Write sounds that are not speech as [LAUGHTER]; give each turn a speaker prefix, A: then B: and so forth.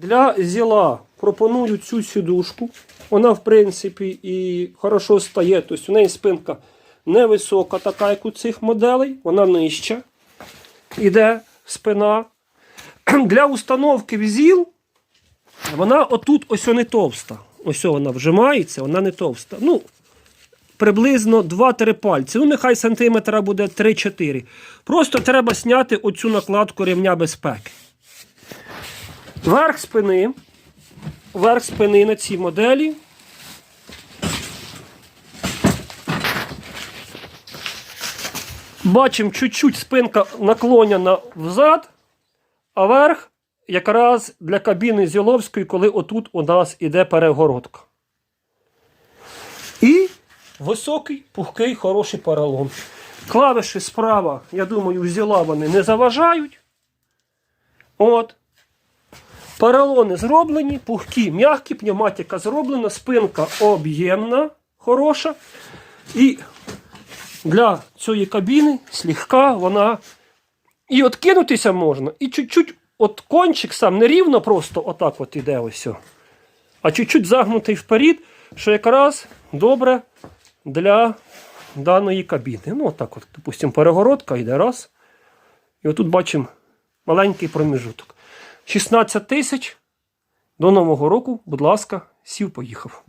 A: Для зіла пропоную цю сідушку. Вона, в принципі, і хорошо стає. Тобто у неї спинка невисока, така, як у цих моделей, вона нижча. Іде спина. [CLEARS THROAT] Для установки в зіл вона отут ось не товста. Ось вона вжимається, вона не товста. Ну, приблизно 2-3 пальці. Ну, нехай сантиметра буде 3-4. Просто треба зняти оцю накладку ремня безпеки. Верх спини. Верх спини на цій моделі. Бачимо, чуть-чуть спинка наклонена взад, а верх якраз для кабіни Зіловської, коли отут у нас іде перегородка. І високий, пухкий, хороший поролон. Клавіші справа, я думаю, взяла вони не заважають. От. Поролони зроблені, пухкі, м'які, пневматика зроблена, спинка об'ємна, хороша. І для цієї кабіни слегка вона і откинутися можна, і чуть-чуть от кончик сам не рівно просто отак от іде ось. А чуть-чуть загнутий вперед, що якраз добре для даної кабіни. Ну, отак от, допустимо, перегородка йде раз. І отут бачимо маленький проміжуток. 16 тисяч до Нового року, будь ласка, сів, поїхав.